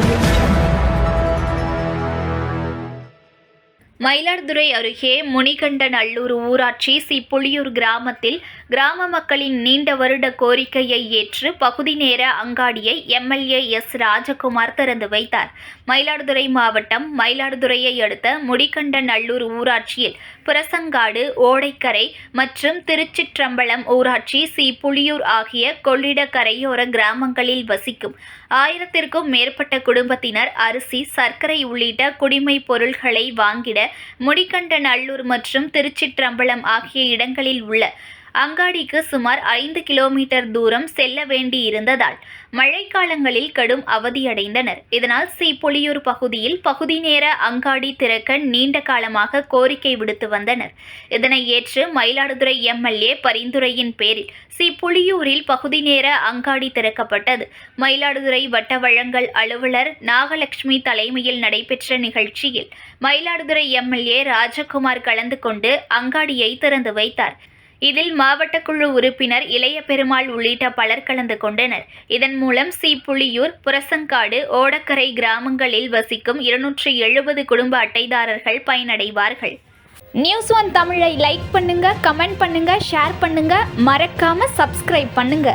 Audio. Mayiladuthurai அருகே முனிகண்டநல்லூர் ஊராட்சி சிப்புளியூர் கிராமத்தில் கிராம மக்களின் நீண்ட வருட கோரிக்கையை ஏற்று பகுதி நேர அங்காடியை எம்எல்ஏ எஸ் ராஜகுமார் திறந்து வைத்தார். மயிலாடுதுறை மாவட்டம் மயிலாடுதுறையை அடுத்த முடிகண்டநல்லூர் ஊராட்சியில் புரசங்காடு ஓடைக்கரை மற்றும் திருச்சிற்றம்பலம் ஊராட்சி சி புளியூர் ஆகிய கொள்ளிட கரையோர கிராமங்களில் வசிக்கும் ஆயிரத்திற்கும் மேற்பட்ட குடும்பத்தினர் அரிசி சர்க்கரை உள்ளிட்ட குடிமைப் பொருள்களை வாங்கிட முடிகண்டநல்லூர் மற்றும் திருச்சிற்றம்பலம் ஆகிய இடங்களில் உள்ள அங்காடிக்கு சுமார் ஐந்து கிலோமீட்டர் தூரம் செல்ல வேண்டியிருந்ததால் மழைக்காலங்களில் கடும் அவதியடைந்தனர். இதனால் சீப்பொலியூர் பகுதியில் பகுதி நேர அங்காடி திறக்க நீண்ட காலமாக கோரிக்கை விடுத்து வந்தனர். இதனை ஏற்று மயிலாடுதுறை எம்எல்ஏ பரிந்துரையின் பேரில் சீப்புலியூரில் பகுதி நேர அங்காடி திறக்கப்பட்டது. மயிலாடுதுறை வட்ட வழங்கல் அலுவலர் நாகலட்சுமி தலைமையில் நடைபெற்ற நிகழ்ச்சியில் மயிலாடுதுறை எம்எல்ஏ ராஜகுமார் கலந்து கொண்டு அங்காடியை திறந்து வைத்தார். இதில் மாவட்ட குழு உறுப்பினர் இளைய பெருமாள் உள்ளிட்ட பலர் கலந்து கொண்டனர். இதன் மூலம் சி. புலியூர் புரசங்காடு ஓடக்கரை கிராமங்களில் வசிக்கும் இருநூற்றி எழுபது குடும்ப அட்டைதாரர்கள் பயனடைவார்கள். நியூஸ் ஒன் தமிழை லைக் பண்ணுங்க கமெண்ட் பண்ணுங்க ஷேர் பண்ணுங்க. மறக்காம சப்ஸ்கிரைப் பண்ணுங்க.